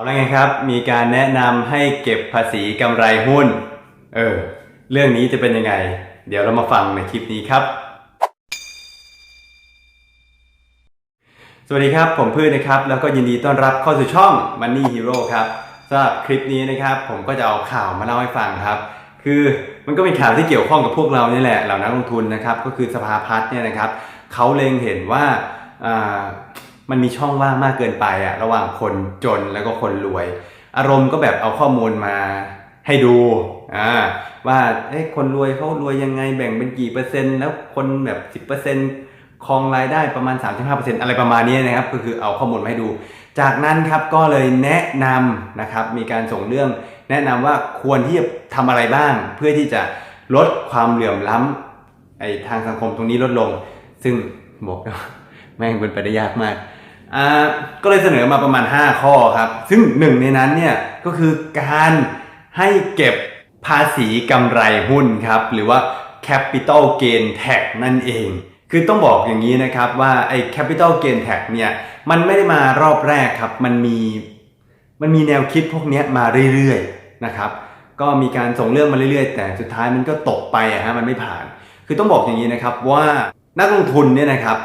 เอาละไงครับ มีการแนะนำให้เก็บภาษีกำไรหุ้น เออ เรื่องนี้จะเป็นยังไง เดี๋ยวเรามาฟังในคลิปนี้ครับ สวัสดีครับ ผมพืชนะครับ แล้วก็ยินดีต้อนรับเข้าสู่ช่อง Money Hero ครับสำหรับคลิปนี้นะครับ ผมก็จะเอาข่าวมาเล่าให้ฟังครับ คือมันก็เป็นข่าวที่เกี่ยวข้องกับพวกเรานี่แหละเหล่านักลงทุนนะครับ ก็คือสภาพัฒน์เนี่ยนะครับเขาเล็งเห็นว่า มันมีช่องว่างมากเกินไปอะระหว่างคนจนแล้วก็คนรวย อารมณ์ก็แบบเอาข้อมูลมาให้ดูอ่าว่าเอ้คนรวยเขารวยยังไงแบ่งเป็นกี่เปอร์เซ็นต์แล้วคนแบบ 10%ครองรายได้ประมาณ 35%อะไรประมาณนี้นะครับ ก็คือเอาข้อมูลมาให้ดู จากนั้นครับก็เลยแนะนำนะครับมีการส่งเรื่องแนะนำว่าควรที่จะทำอะไรบ้าง เพื่อที่จะลดความเหลื่อมล้ำไอทางสังคมตรงนี้ลดลง ซึ่งบอกแม่งเป็นไปได้ยากมาก อ่าก็เลยเสนอมาประมาณ 5 ข้อครับ ซึ่งหนึ่งในนั้นเนี่ยก็คือการให้เก็บภาษีกำไรหุ้นครับ หรือว่า capital gain tax นั่นเอง คือต้องบอกอย่างนี้นะครับว่าไอ้ capital gain tax เนี่ยมันไม่ได้มารอบแรกครับ มันมีมันมีแนวคิดพวกนี้มาเรื่อยๆนะครับก็มีการส่งเรื่องมาเรื่อยๆ แต่สุดท้ายมันก็ตกไปอะฮะมันไม่ผ่าน คือต้องบอกอย่างนี้นะครับว่านักลงทุนเนี่ยนะครับ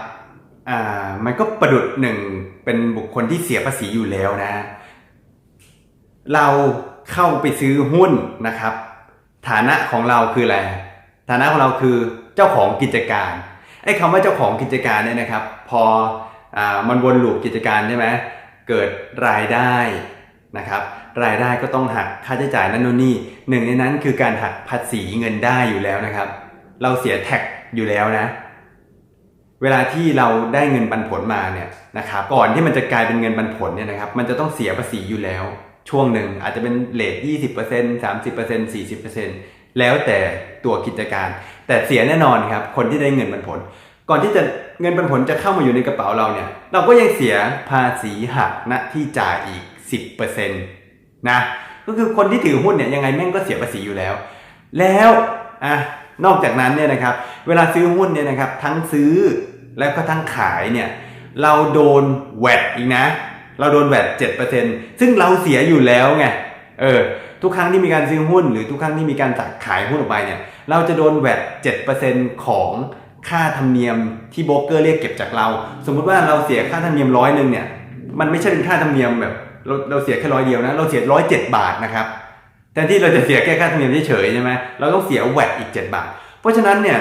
อ่ามันก็ประดุดหนึ่งเป็นบุคคลที่เสียภาษีอยู่แล้วนะ เราเข้าไปซื้อหุ้นนะครับ ฐานะของเราคืออะไรฐานะของเราคือเจ้าของกิจการไอ้คำว่าเจ้าของกิจการเนี่ยนะครับ พออมันวนลูปกิจการใช่ไหมเกิดรายได้นะครับ รายได้ก็ต้องหักค่าใช้จ่ายนั่นนู่นนี่หนึ่งในนั้นคือการหักภาษีเงินได้อยู่แล้วนะครับ เราเสียแท็กอยู่แล้วนะ เวลาที่เราได้เงินปันผลมาเนี่ยนะครับก่อนที่มันจะกลายเป็นเงินปันผลเนี่ยนะครับมันจะต้องเสียภาษีอยู่แล้ว ช่วงหนึ่งอาจจะเป็นเลท20% 30% 40%แล้วแต่ตัวกิจการ แต่เสียแน่นอนครับคนที่ได้เงินปันผล ก่อนที่จะเงินปันผลจะเข้ามาอยู่ในกระเป๋าเราเนี่ยเราก็ยังเสียภาษีหักณที่จ่ายอีก 10%นะก็คือคนที่ถือหุ้นเนี่ยยังไงแม่งก็เสียภาษีอยู่แล้ว แล้วอะนอกจากนั้นเนี่ยนะครับ เวลาซื้อหุ้นเนี่ยนะครับ ทั้งซื้อ แล้วก็ทั้งขายเนี่ยเราโดนแวดอีกนะ เราโดนแวด7%ซึ่งเราเสียอยู่แล้วไงเออทุกครั้งที่มีการซื้อหุ้น หรือทุกครั้งที่มีการจัดขายหุ้นออกไปเนี่ยเราจะโดนแวด7%ของค่าธรรมเนียมที่โบรกเกอร์เรียกเก็บจากเรา สมมุติว่าเราเสียค่าธรรมเนียมร้อยหนึ่งเนี่ยมันไม่ใช่เป็นค่าธรรมเนียมแบบเราเราเสียแค่ร้อยเดียวนะ เราเสียร้อยเจ็ดบาทนะครับแทนที่เราจะเสียแค่ค่าธรรมเนียมเฉยๆใช่ไหมเราต้องเสียแวดอีก7บาท เพราะฉะนั้นเนี่ย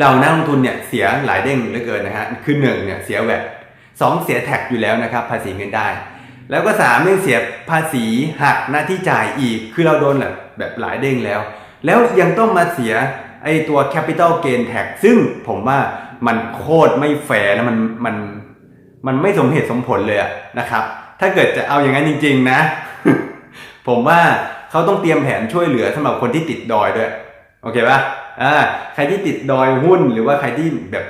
เรานักลงทุนเนี่ยเสียหลายเด้งเหลือเกินนะฮะคือหนึ่งเนี่ยเสียแวดสองเสียแท็กอยู่แล้วนะครับภาษีเงินได้ แล้วก็สามเรื่องเสียภาษีหักหน้าที่จ่ายอีก คือเราโดนแบบแบบหลายเด้งแล้ว แล้วยังต้องมาเสียไอตัว capital gain tax ซึ่งผมว่ามันโคตรไม่แฟร์แล้วมันมันมันไม่สมเหตุสมผลเลยะนะครับ ถ้าเกิดจะเอาอย่างนั้นจริง ๆ นะ ผมว่าเขาต้องเตรียมแผนช่วยเหลือสำหรับคนที่ติดดอยด้วย โอเคปะอ่า ใครที่ติดดอยหุ้นหรือว่าใครที่แบบ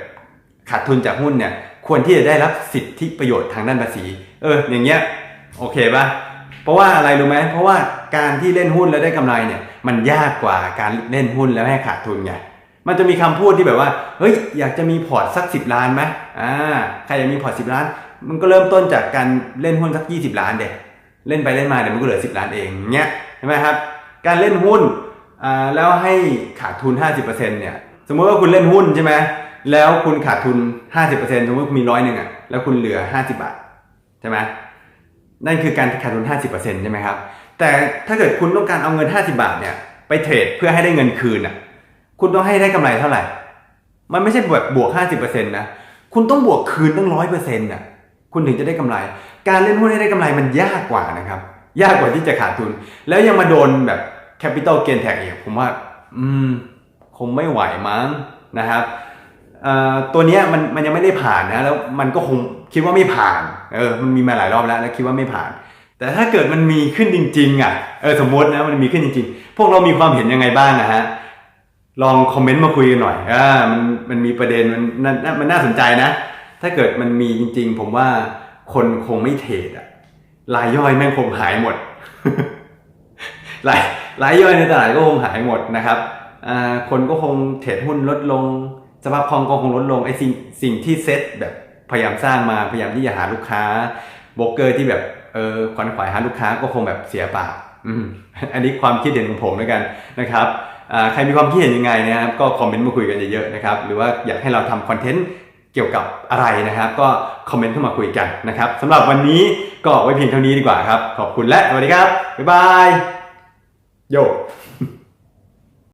ขาดทุนจากหุ้นเนี่ยควรที่จะได้รับสิทธิประโยชน์ทางด้านภาษี เออ อย่างเงี้ยโอเคปะเพราะว่าอะไรรู้ไหมเพราะว่าการที่เล่นหุ้นแล้วได้กำไรเนี่ย มันยากกว่าการเล่นหุ้นแล้วให้ขาดทุนไงมันจะมีคำพูดที่แบบว่าเฮ้ยอยากจะมีพอร์ตสักสิบล้านไหมอ่าใครอยากมีพอร์ตสิบล้าน มันก็เริ่มต้นจากการเล่นหุ้นสักยี่สิบล้านเด็เล่นไปเล่นมาเดี๋ยวมันก็เหลือสิบล้านเองอย่างเงี้ยใช่ไหมครับ การเล่นหุ้น อ่าแล้วให้ขาดทุน 50%เนี่ยสมมติว่าคุณเล่นหุ้นใช่ไหมแล้วคุณขาดทุน 50%สมมติมีร้อยหนึ่งอะแล้วคุณเหลือ 50 บาทใช่ไหมนั่นคือการขาดทุน 50%ใช่ไหมครับ แต่ถ้าเกิดคุณต้องการเอาเงิน 50 บาทเนี่ยไปเทรดเพื่อให้ได้เงินคืนอะคุณต้องให้ได้กำไรเท่าไหร่ มันไม่ใช่แบบบวก 50%นะคุณต้องบวกคืนตั้งร้อยเปอร์เซ็นต์น่ะคุณถึงจะได้กำไร การเล่นหุ้นให้ได้กำไรมันยากกว่านะครับ ยากกว่าที่จะขาดทุน แล้วยังมาโดนแบบ capital gain tax อีกผมว่า อืม คงไม่ไหวมั้งนะครับตัวเนี้ยมันมันยังไม่ได้ผ่านนะแล้วมันก็คงคิดว่าไม่ผ่านเออมันมีมาหลายรอบแล้วแล้วคิดว่าไม่ผ่าน แต่ถ้าเกิดมันมีขึ้นจริงๆอะเออสมมตินะมันมีขึ้นจริงๆ พวกเรามีความเห็นยังไงบ้างนะฮะลองคอมเมนต์มาคุยกันหน่อยอ่ามันมันมีประเด็นมันน่าน่ามันน่าสนใจนะ ถ้าเกิดมันมีจริง ๆ ผมว่าคนคงไม่เทรดอะรายย่อยแม่งคงหายหมดราย รายย่อยในตลาดก็คงหายหมดนะครับคนก็คงเทรดหุ้นลดลง สภาพคล่องก็คงลดลงไอ้สิ่งสิ่งที่เซ็ตแบบพยายามสร้างมาพยายามที่จะหาลูกค้าโบรกเกอร์ที่แบบเออควันขวายหาลูกค้าก็คงแบบเสียเปล่ากอันนี้ความคิดเห็นของผมแล้วกันนะครับใครมีความคิดเห็นยังไงนะครับก็คอมเมนต์มาคุยกันเยอะๆนะครับหรือว่าอยากให้เราทำคอนเทนต์เกี่ยวกับอะไรนะครับ ก็คอมเมนต์เข้ามาคุยกันนะครับสำหรับวันนี้ก็ไว้เพียงเท่านี้ดีกว่าครับ ขอบคุณและสวัสดีครับ บ๊ายบาย โย